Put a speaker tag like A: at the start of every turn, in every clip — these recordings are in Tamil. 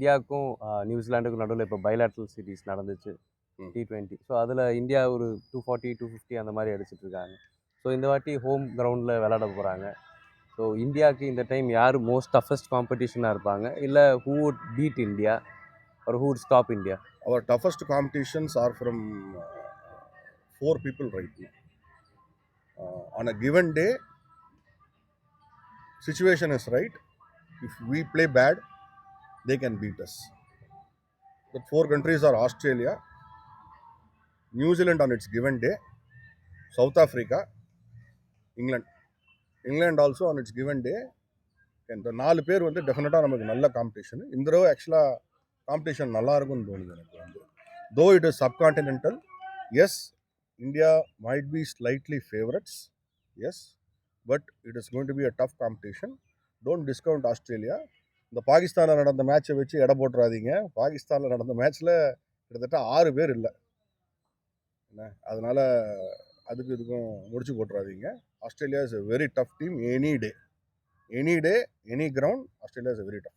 A: இந்தியாவுக்கும் நியூசிலாண்டுக்கும் நடுவில் இப்போ பைலாட்ரல் சீரிஸ் நடந்துச்சு. டி டுவெண்ட்டி ஸோ அதில் இந்தியா ஒரு டூ ஃபார்ட்டி டூ ஃபிஃப்டி அந்த மாதிரி அடிச்சிட்டு இருக்காங்க ஸோ இந்த வாட்டி ஹோம் கிரவுண்டில் விளையாட போகிறாங்க ஸோ இந்தியாவுக்கு இந்த டைம் யார் மோஸ்ட் டஃபஸ்ட் காம்படிஷனாக இருப்பாங்க இல்லை ஹூ வுட் பீட் இந்தியா ஒரு who
B: would stop India are from uh, four people right now. Uh, on a given day, situation is right. If we play bad, they can beat us. The four countries are Australia, New Zealand on its given day, South Africa, England. England also on its given day. இந்த நாலு பேர் வந்து டெஃபினட்டாக நமக்கு நல்ல காம்படிஷன் இந்த தடவை ஆக்சுவலாக காம்படிஷன் நல்லா இருக்கும்னு தோணுது எனக்கு வந்து though it is subcontinental as India might be slightly favourites as but it is going to be a tough competition don't discount Australia இந்த பாகிஸ்தானில் நடந்த மேட்சை வச்சு எடை போட்டுறாதீங்க. பாகிஸ்தானில் நடந்த மேட்ச்சில் கிட்டத்தட்ட ஆறு பேர் இல்லை. என்ன? அதனால் அதுக்கு இதுக்கும் முடிச்சு போட்டுறாதீங்க. Australia is a very tough team any day any day any ground Australia is a very tough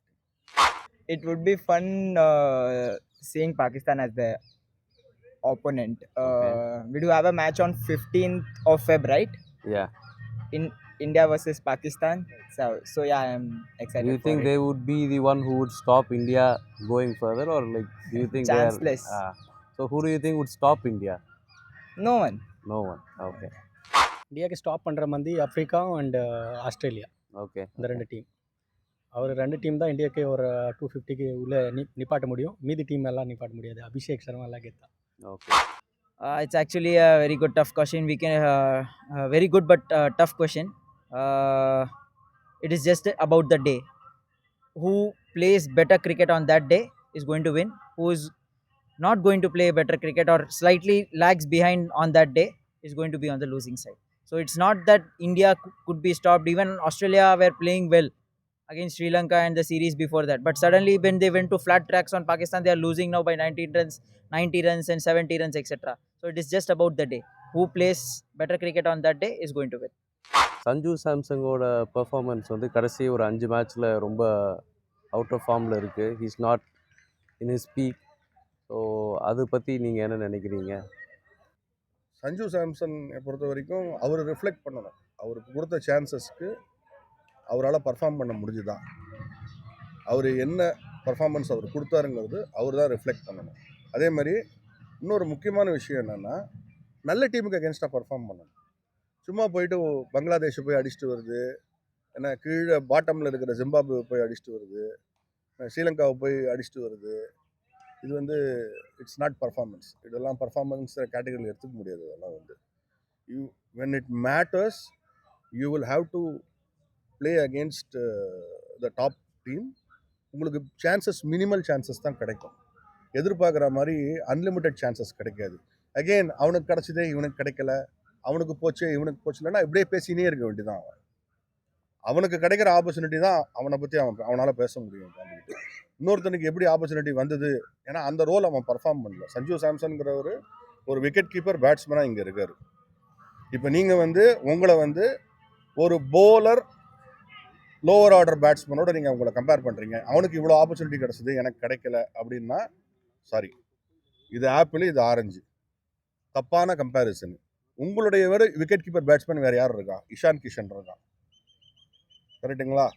C: it would be fun uh, seeing Pakistan as the opponent. Uh, we do have a match on 15th of Feb, right?
A: Yeah.
C: In India versus Pakistan. So, so yeah, I'm excited.
A: Do you
C: for
A: think
C: it.
A: they would be the one who would stop India going further or like do you think they are
C: Chanceless.
A: Ah. so who do you think would stop India?
C: No one.
A: No one. Okay.
D: இந்தியாவுக்கு ஸ்டாப் பண்ணுற மாதிரி ஆப்ரிக்கா அண்ட் ஆஸ்திரேலியா
A: Okay.
D: இந்த ரெண்டு டீம் அவர் ரெண்டு டீம் தான் இந்தியாவுக்கு ஒரு டூ ஃபிஃப்டிக்கு உள்ளே நி நிப்பாட்ட முடியும் மீதி டீம் எல்லாம் நிப்பாட்ட முடியாது அபிஷேக் சர்மா எல்லாம் கெத்தா
A: Okay.
E: Uh, it's actually a very good tough question. We can uh, uh, very good but uh, it is just about the day. Who plays better cricket on that day is going to win. Who is not going to play better cricket or slightly lags behind on that day is going to be on the losing side. So it's not that India could be stopped. Even Australia were playing well against Sri Lanka and the series before that. But suddenly when they went to flat tracks on Pakistan, they are losing now by 19 runs 90 runs and 70 runs, etc. So it is just about the day. Who plays better cricket on that day is going to win.
A: Sanju சாம்சங்கோட performance வந்து கடைசி ஒரு அஞ்சு மேட்ச்சில் ரொம்ப அவுட் ஆஃப் ஃபார்மில் இருக்குது he's not in his peak so அதை பற்றி நீங்கள் என்ன நினைக்கிறீங்க?
B: சஞ்சு சாம்சன் பொறுத்த வரைக்கும் அவர் ரிஃப்ளெக்ட் பண்ணணும். அவருக்கு கொடுத்த சான்சஸ்க்கு அவரால் பர்ஃபார்ம் பண்ண முடிஞ்சுதான் அவர் என்ன பர்ஃபார்மன்ஸ் அவர் கொடுத்தாருங்கிறது அவர் தான் ரிஃப்ளெக்ட் பண்ணணும். அதே மாதிரி இன்னொரு முக்கியமான விஷயம் என்னென்னா நல்ல டீமுக்கு அகேன்ஸ்டாக பர்ஃபார்ம் பண்ணணும். சும்மா போயிட்டு பங்களாதேஷை போய் அடிச்சுட்டு வருது. ஏன்னா கீழே பாட்டமில் இருக்கிற ஜிம்பாப்வே போய் அடிச்சுட்டு வருது. ஸ்ரீலங்காவை போய் அடிச்சுட்டு வருது. இது வந்து இட்ஸ் நாட் பர்ஃபார்மன்ஸ் இதெல்லாம் பர்ஃபார்மன்ஸ் கேட்டகரியில் எடுத்துக்க முடியாது. இதெல்லாம் வந்து you when it matters you will have to play against the top team உங்களுக்கு சான்சஸ் மினிமல் சான்சஸ் தான் கிடைக்கும். எதிர்பார்க்குற மாதிரி அன்லிமிட்டெட் சான்சஸ் கிடைக்காது. அகெயின் அவனுக்கு கிடச்சதே இவனுக்கு கிடைக்கல. அவனுக்கு போச்சு இவனுக்கு போச்சு இல்லைன்னா இப்படியே பேசினே இருக்க வேண்டியதான் அவன். அவனுக்கு கிடைக்கிற ஆப்பர்ச்சுனிட்டி தான் அவனை பற்றி அவன் அவனால் பேச முடியும் இன்னொருத்தனுக்கு எப்படி ஆப்பர்ச்சுனிட்டி வந்தது? ஏன்னா அந்த ரோல் அவன் பர்ஃபார்ம் பண்ணல. சஞ்சீவ் சாம்சன்கிறவர் ஒரு விக்கெட் கீப்பர் பேட்ஸ்மேனாக இங்கே இருக்கார். இப்போ நீங்கள் வந்து உங்களை வந்து ஒரு போலர் லோவர் ஆர்டர் பேட்ஸ்மேனோட நீங்கள் உங்களை கம்பேர் பண்ணுறீங்க அவனுக்கு இவ்வளோ ஆப்பர்ச்சுனிட்டி கிடச்சிது எனக்கு கிடைக்கல அப்படின்னா சாரி இது ஆப்பிள் இது ஆரஞ்சு தப்பான கம்பேரிசன் உங்களுடைய விட விக்கெட் கீப்பர் பேட்ஸ்மேன் வேறு யார் இருக்கா? இஷான் கிஷன் இருக்கான் கரெக்டுங்களா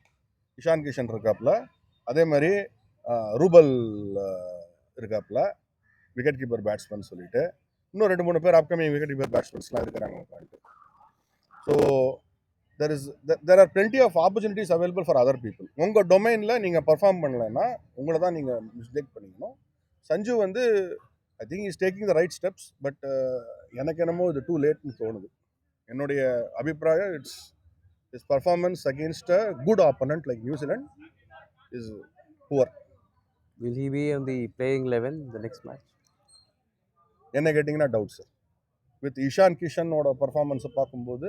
B: இஷான் கிஷன் இருக்காப்புல அதே மாதிரி ரூபல் இருக்காப்புல விக்கெட் கீப்பர் பேட்ஸ்மேன் சொல்லிட்டு. இன்னும் ரெண்டு மூணு பேர் அப்கமிங் விக்கெட் கீப்பர் பேட்ஸ்மேன்ஸ்லாம் இருக்கிறாங்க உட்காந்துட்டு so there is there are plenty of opportunities available for other people உங்கள் டொமைனில் நீங்கள் பர்ஃபார்ம் பண்ணலைன்னா உங்களை தான் நீங்கள் மிஸ்டேக் பண்ணிக்கணும். சஞ்சு வந்து I think is taking the right steps but எனக்கு என்னமோ இது டூ லேட்னு தோணுது. என்னுடைய அபிப்பிராயம் it's is performance against a good opponent like New Zealand is
A: poor will he be on the playing 11 the next match?
B: என்ன கேட்டிங்கன்னா டவுட் சார் வித் இஷான் கிஷனோட பர்ஃபார்மன்ஸை பார்க்கும்போது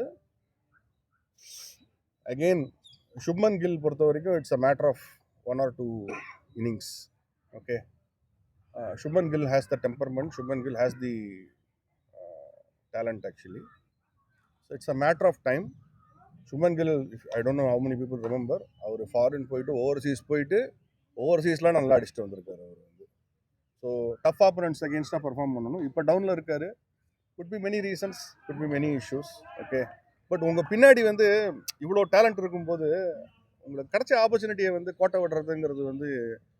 B: அகெயின் சுப்மன் கில் பொறுத்த வரைக்கும் it's a matter of one or two innings okay Shubman Gill has the temperament Shubman Gill has the talent actually so it's a matter of time Shubman Gill I don't know how many people remember our foreign போயிட்டு ஓவர்சீஸ் போயிட்டு ஓவர்சீஸ்லாம் நல்லா அடிச்சுட்டு வந்திருக்காரு அவர் வந்து. ஸோ டஃப் ஆப்பரன்ஸ் அகேன்ஸ்டாக பர்ஃபார்ம் பண்ணணும். இப்போ டவுனில் இருக்கார். Could be many reasons could be many issues okay but உங்கள் பின்னாடி வந்து இவ்வளோ டேலண்ட் இருக்கும்போது உங்களுக்கு கிடைச்ச ஆப்பர்ச்சுனிட்டியை வந்து கோட்டை விடுறதுங்கிறது வந்து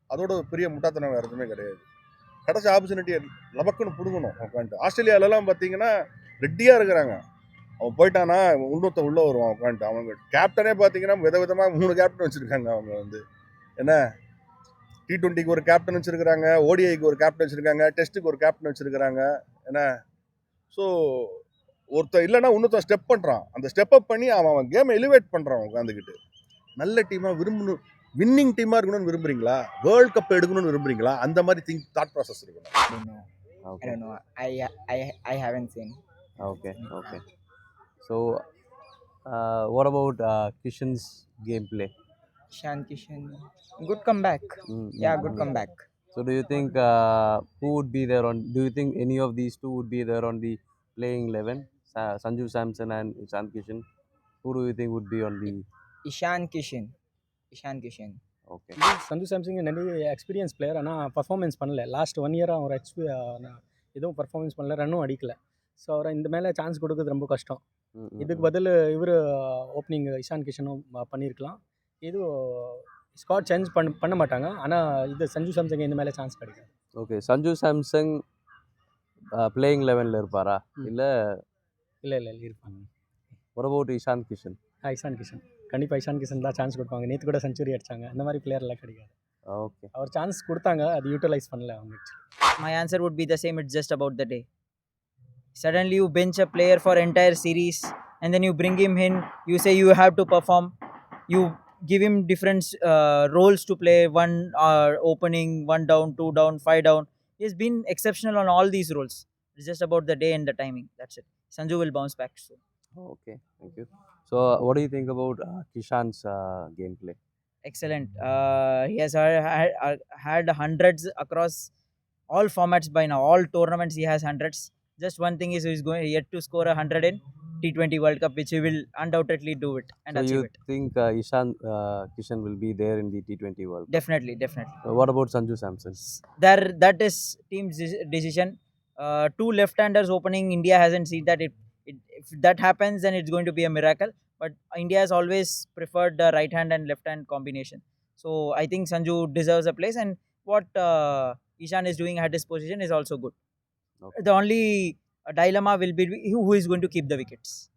B: அதோட பெரிய முட்டாத்தனம் வேறு எதுவுமே கிடையாது. கிடச்ச ஆப்பர்ச்சுனிட்டியை லபக்குன்னு பிடுங்கணும் உட்காந்துட்டு ஆஸ்திரேலியாலலாம் பார்த்தீங்கன்னா ரெட்டியாக இருக்கிறாங்க. அவன் போயிட்டானா இன்னொருத்த உள்ளே வருவான் உட்காந்துட்டு அவங்க கேப்டனே பார்த்தீங்கன்னா வித விதமாக மூணு கேப்டன் வச்சுருக்காங்க அவங்க வந்து. என்ன? டி டுவெண்ட்டிக்கு ஒரு கேப்டன் வச்சுருக்கிறாங்க ஓடிஐக்கு ஒரு கேப்டன் வச்சுருக்காங்க டெஸ்ட்டுக்கு ஒரு கேப்டன் வச்சுருக்கிறாங்க. என்ன? ஸோ ஒருத்தன் இல்லைன்னா இன்னொருத்தன் ஸ்டெப் பண்ணுறான் அந்த ஸ்டெப் அப் பண்ணி அவன் அவன் கேமை எலிவேட் பண்ணுறான் உட்காந்துக்கிட்டு நல்ல டீமாக விரும்பணும் வின்னிங் டீமாக இருக்கணும்னு விரும்புறீங்களா வேர்ல்ட் கப் எடுக்கணும்னு விரும்புறீங்களா அந்த மாதிரி திங்க் தாட் ப்ராசஸ் இருக்கணும்
C: I don't know. I
A: Okay.
C: don't know. I I I haven't seen.
A: Okay. Okay. So, uh, what about uh, Kishan's gameplay?
C: Shan Kishan. Good comeback.
A: Mm,
C: Yeah,
A: mm,
C: good
A: mm.
C: comeback.
A: So, do you think uh, who would be there on? Do you think any of these two would be there on the playing eleven? Sa- Sanju Samson and Ishan Kishan. Who do you think would be on the?
C: Ishan Kishan. Ishan Kishan.
A: Okay.
D: Sanju Samson நிறைய எக்ஸ்பீரியன்ஸ் பிளேயர் ஆனால் பர்ஃபார்மன்ஸ் பண்ணல லாஸ்ட் ஒன் இயராக அவர் எக்ஸ்பீ எதுவும் பர்ஃபார்மன்ஸ் பண்ணல ரன்னும் அடிக்கல ஸோ அவரை இந்த மேலே சான்ஸ் கொடுக்குறது ரொம்ப கஷ்டம் இதுக்கு. பதில் இவர் ஓப்பனிங் இஷான் கிஷனும் பண்ணியிருக்கலாம் இது ஸ்காட் சேஞ்ச் பண்ண பண்ண மாட்டாங்க ஆனால் இது சஞ்சு சாம்சங் இந்த மேலே சான்ஸ் கிடைக்காது.
A: Sanju Samson uh, playing elevenல இருப்பாரா? இல்ல
D: இல்லை இல்லை இருப்பாங்க
A: what about Ishan Kishan?
D: ஆ, இஷான் கிஷன் கண்டிப்பாக இஷான் கிஷன் தான் சான்ஸ் கொடுப்பாங்க நேற்று கூட செஞ்சுரி அடிச்சாங்க அந்த மாதிரி பிளேயர்லாம் கிடைக்காது
A: Okay.
D: அவர் சான்ஸ் கொடுத்தாங்க அது யூட்டிலைஸ் பண்ணல அவங்க actually
E: my answer would be the same it's just about the day suddenly you bench a player for entire series and then you bring him in you say you have to perform you give him different uh, roles to play one uh, opening one down two down five down he's been exceptional on all these roles it's just about the day and the timing that's it sanju will bounce back soon
A: Okay. Thank you. So, what do you think about uh, Kishan's uh, gameplay?
E: excellent uh, he has had, had, uh, had hundreds across all formats by now all tournaments he has hundreds just one thing is he's going yet to score a hundred in T20 World Cup, which he will undoubtedly do it and
A: so,
E: achieve
A: you
E: it.
A: think uh, Ishan uh, Kishan will be there in the T20 World Cup?
E: Definitely, definitely.
A: Uh, what about Sanju Samson?
E: There, that is team's deci- decision. Uh, two left-handers opening. India hasn't seen that. It, it, if that happens, then it's going to be a miracle. But India has always preferred the right hand and left hand combination. So I think Sanju deserves a place, and what uh, Ishan is doing at his position is also good.
A: Okay.
E: The only uh, dilemma will be who who is going to keep the wickets.